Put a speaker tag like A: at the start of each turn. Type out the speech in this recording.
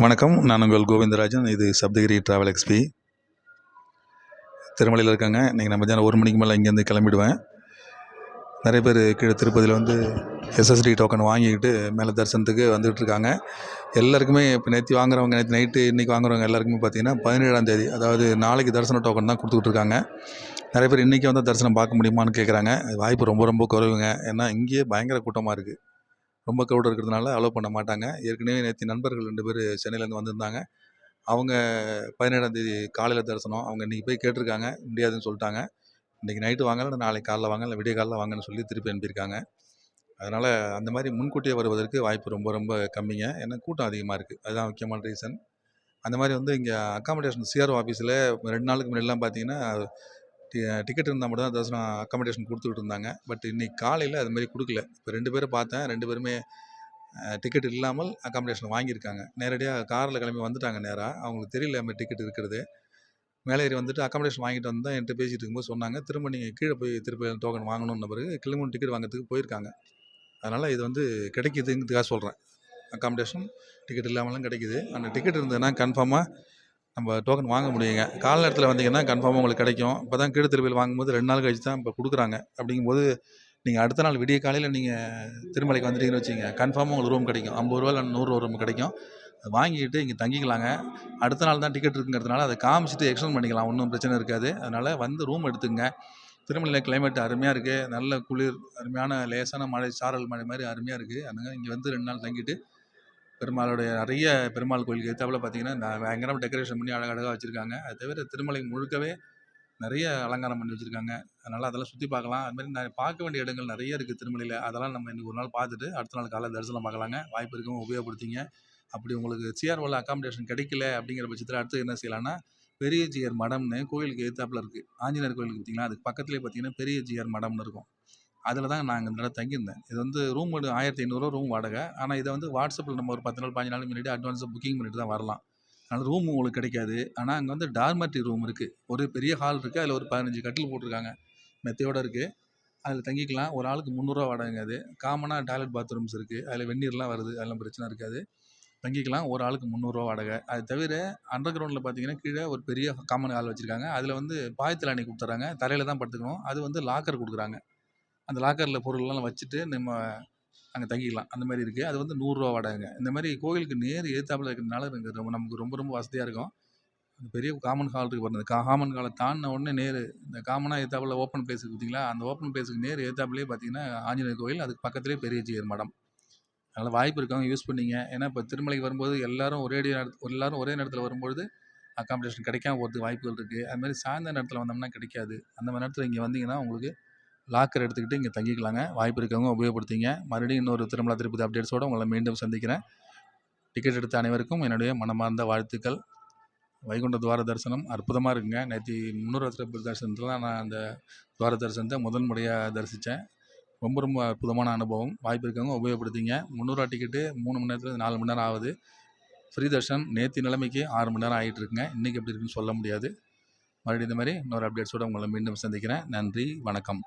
A: வணக்கம் நான் உங்கள் கோவிந்தராஜன். இது சப்தகிரி ட்ராவல் எக்ஸ்பி திருமலையில் இருக்காங்க. இன்றைக்கி நம்ம மத்தியானம் ஒரு மணிக்கு மேலே இங்கேருந்து கிளம்பிடுவேன். நிறைய பேர் கீழே திருப்பதியில் வந்து எஸ்எஸ்டி டோக்கன் வாங்கிக்கிட்டு மேலே தரிசனத்துக்கு வந்துகிட்டு இருக்காங்க. எல்லாருக்குமே இப்போ நேற்று வாங்குறவங்க நேற்று நைட்டு இன்றைக்கி வாங்குறவங்க எல்லாருக்குமே பார்த்தீங்கன்னா பதினேழாம் தேதி அதாவது நாளைக்கு தரிசன டோக்கன் தான் கொடுத்துக்கிட்டு இருக்காங்க. நிறைய பேர் இன்றைக்கி வந்து தரிசனம் பார்க்க முடியுமான்னு கேட்குறாங்க வாய்ப்பு ரொம்ப ரொம்ப குறைவுங்க. ஏன்னா இங்கேயே பயங்கர கூட்டமாக இருக்குது ரொம்ப க்ரௌட் இருக்கிறதுனால அலோவ் பண்ண மாட்டாங்க. ஏற்கனவே நேற்று நண்பர்கள் ரெண்டு பேர் சென்னையிலேருந்து வந்திருந்தாங்க. அவங்க பதினேழாம் தேதி காலையில் தரிசனம். அவங்க இன்றைக்கி போய் கேட்டிருக்காங்க. முடியாதுன்னு சொல்லிட்டாங்க. இன்றைக்கி நைட்டு வாங்க இல்லை நாளைக்கு காலைல வாங்க இல்லை விடிய காலைல வாங்கன்னு சொல்லி திருப்பி அனுப்பியிருக்காங்க. அதனால் அந்த மாதிரி முன்கூட்டியே வருவதற்கு வாய்ப்பு ரொம்ப ரொம்ப கம்மிங்க. ஏன்னா கூட்டம் அதிகமாக இருக்குது அதுதான் முக்கியமான ரீசன் அந்த மாதிரி வந்து இங்கே அக்காமடேஷன் சிஆர்ஓ ஆஃபீஸில் ரெண்டு நாளுக்கு முன்னாடிலாம் பார்த்தீங்கன்னா டிக்கெட் இருந்தால் மட்டும் தான் தரிசனம் அக்காமடேஷன் கொடுத்துக்கிட்டு இருந்தாங்க பட் இன்னைக்கு காலையில் அது மாதிரி கொடுக்கல. இப்போ ரெண்டு பேரை பார்த்தேன். ரெண்டு பேருமே டிக்கெட் இல்லாமல் அக்காமடேஷன் வாங்கியிருக்காங்க. நேரடியாக காரில் கிளம்பி வந்துட்டாங்க நேராக அவங்களுக்கு தெரியல மாதிரி டிக்கெட் இருக்கிறது. மேலே ஏறி வந்துட்டு அக்காமடேஷன் வாங்கிட்டு வந்து தான் என்கிட்ட பேசிகிட்டு இருக்கும்போது சொன்னாங்க. திரும்ப நீங்கள் கீழே போய் திருப்பி டோக்கன் வாங்கணும்னு பிறகு கிளம்பி டிக்கெட் வாங்குறதுக்கு போயிருக்காங்க. அதனால் இது வந்து கிடைக்கிதுங்கிறதுக்காக சொல்கிறேன் அக்காமடேஷன் டிக்கெட் இல்லாமலாம் கிடைக்கிது. அந்த டிக்கெட் இருந்ததுன்னா கன்ஃபார்மாக நம்ம டோக்கன் வாங்க முடியுங்க. கால நேரத்தில் வந்தீங்கன்னா கன்ஃபார்மாக உங்களுக்கு கிடைக்கும். இப்போ தான் கீழ் திருப்பதியில் வாங்கும்போது ரெண்டு நாள் கழிச்சு தான் இப்போ கொடுக்குறாங்க. அப்படிங்கும்போது நீங்கள் அடுத்த நாள் விடிய காலையில் நீங்கள் திருமலைக்கு வந்துட்டீங்கன்னு வச்சுங்க கன்ஃபார்மாக உங்களுக்கு ரூம் கிடைக்கும். ஐம்பது ரூபா இல்லை நூறுரூவா ரூம் கிடைக்கும். அது வாங்கிட்டு இங்கே தங்கிக்கலாங்க. அடுத்த நாள் தான் டிக்கெட் இருக்குங்கிறதுனால அதை காமிச்சிட்டு எக்ஸ்டெண்ட் பண்ணிக்கலாம். ஒன்றும் பிரச்சனை இருக்காது. அதனால் வந்து ரூம் எடுத்துங்க திருமலையில் கிளைமேட் அருமையாக இருக்குது நல்ல குளிர் அருமையான லேசான மழை சாரல் மழை மாதிரி அருமையாக இருக்குது அதனால் இங்கே வந்து ரெண்டு நாள் தங்கிட்டு பெருமாளுடைய நிறைய பெருமாள் கோயிலுக்கு எதிர்த்தாப்புல பார்த்தீங்கன்னா நான் பயங்கரமா டெக்கரேஷன் பண்ணி அழகழகாக வச்சுருக்காங்க. அது தவிர திருமலை முழுக்கவே நிறைய அலங்காரம் பண்ணி வச்சுருக்காங்க. அதனால் அதெல்லாம் சுற்றி பார்க்கலாம் அது மாதிரி நான் பார்க்க வேண்டிய இடங்கள் நிறைய இருக்குது திருமலையில். அதெல்லாம் நம்ம இன்னைக்கு ஒரு நாள் பார்த்துட்டு அடுத்த நாள் காலைல தரிசனம் பார்க்கலாங்க. வாய்ப்பு இருக்கவும் உபயோகப்படுத்திங்க. அப்படி உங்களுக்கு சிஆர்ஓவில் அக்காமடேஷன் கிடைக்கல அப்படிங்கிற பட்சத்தில் அடுத்து என்ன செய்யலாம்னா பெரிய ஜிஆர் மடம்னு கோயிலுக்கு எதிர்த்தாப்புல இருக்குது ஆஞ்சநேயர் கோயிலுக்கு பார்த்தீங்கன்னா அதுக்கு பக்கத்துலேயே பார்த்தீங்கன்னா பெரிய ஜிஆர் மடம்னு இருக்கும். அதில் தான் நான் அங்கே நல்லா தங்கியிருந்தேன். இது வந்து ரூம் ஒரு ஆயிரத்தி ஐநூறுரூவா ரூம் வாடகை. ஆனால் இதை வந்து வாட்ஸ்அப்பில் நம்ம ஒரு பத்து நாள் பாஞ்சு நாள் முன்னாடி அட்வான்ஸாக புக்கிங் பண்ணிட்டு தான் வரலாம். அதனால் ரூம் உங்களுக்கு கிடைக்காது. ஆனால் அங்கே வந்து டார்மட்ரி ரூம் இருக்குது ஒரு பெரிய ஹால் இருக்குது அதில் ஒரு பதினஞ்சு கட்டில் போட்டிருக்காங்க. மெத்தையோடு இருக்குது அதில் தங்கிக்கலாம். ஒரு ஆளுக்கு முந்நூறுரூவா வாடகைங்க அது. காமனாக டாய்லெட் பாத்ரூம்ஸ் இருக்குது அதில் வெந்நீர்லாம் வருது. அதெல்லாம் பிரச்சனை இருக்காது. தங்கிக்கலாம். ஒரு ஆளுக்கு முந்நூறுரூவா வாடகை. அது தவிர அண்டர் கிரவுண்டில் பார்த்தீங்கன்னா கீழே ஒரு பெரிய காமன் ஹால் வச்சுருக்காங்க. அதில் வந்து பாயத்தில் கொடுத்துட்றாங்க தரையில் தான் படுத்துக்கணும். அது வந்து லாக்கர் கொடுக்குறாங்க. அந்த லாக்கரில் பொருள்லாம் வச்சுட்டு நம்ம அங்கே தங்கிக்கலாம். அந்த மாதிரி இருக்குது அது வந்து நூறுரூவா வாடகைங்க. இந்த மாதிரி கோவிலுக்கு நேர் எதிர்த்தாப்புல இருக்கிறதுனால எனக்கு ரொம்ப நமக்கு ரொம்ப ரொம்ப வசதியாக இருக்கும். அந்த பெரிய காமன் ஹால் இருக்கு பாருங்க. கா காமன் ஹாலை தாண்டின உடனே நேர் இந்த காமனாக எதிர்த்தாப்புல ஓப்பன் பிளேஸ் பார்த்தீங்களா அந்த ஓப்பன் பிளேஸுக்கு நேர் எதிர்த்தாப்புலேயே பார்த்தீங்கன்னா ஆஞ்சநேயர் கோயில் அதுக்கு பக்கத்துலேயே பெரிய ஜீயர் மடம். அதனால் வாய்ப்பு இருக்கவங்க யூஸ் பண்ணிங்க. ஏன்னா இப்போ திருமலைக்கு வரும்போது எல்லாரும் ஒரே நேரத்து எல்லாரும் ஒரே நேரத்தில் வரும்பொழுது அக்காமடேஷன் கிடைக்காம போகிறதுக்கு வாய்ப்புகள் இருக்குது அது மாதிரி சாயந்தர நேரத்தில் வந்தோம்னா கிடைக்காது. அந்த மாதிரி நேரத்தில் இங்கே வந்தீங்கன்னா உங்களுக்கு லாக்கர் எடுத்துக்கிட்டு இங்கே தங்கிக்கலாங்க. வாய்ப்பு இருக்கவங்க உபயோகப்படுத்திங்க. மறுபடியும் இன்னொரு திருமலா திருப்பதி அப்டேட்ஸோடு உங்களை மீண்டும் சந்திக்கிறேன். டிக்கெட் எடுத்த அனைவருக்கும் என்னுடைய மனமார்ந்த வாழ்த்துக்கள். வைகுண்ட துவார தரிசனம் அற்புதமாக இருக்குங்க. நேற்று முன்னூறு திருப்பதி தரிசனத்தில் நான் அந்த துவார தரிசனத்தை முதன் முறையாக தரிசித்தேன் ரொம்ப ரொம்ப அற்புதமான அனுபவம். வாய்ப்பு இருக்கவங்க உபயோகப்படுத்திங்க. முந்நூறுவா டிக்கெட்டு மூணு மணி நேரத்தில் நாலு மணி நேரம் ஆகுது. ஃப்ரீ தர்ஷன் நேற்று நிலைமைக்கு ஆறு மணி நேரம் ஆகிட்டு இருக்குங்க. இன்றைக்கி எப்படி இருக்குன்னு சொல்ல முடியாது. மறுபடியும் இந்த மாதிரி இன்னொரு அப்டேட்ஸோடு உங்களை மீண்டும் சந்திக்கிறேன். நன்றி. வணக்கம்.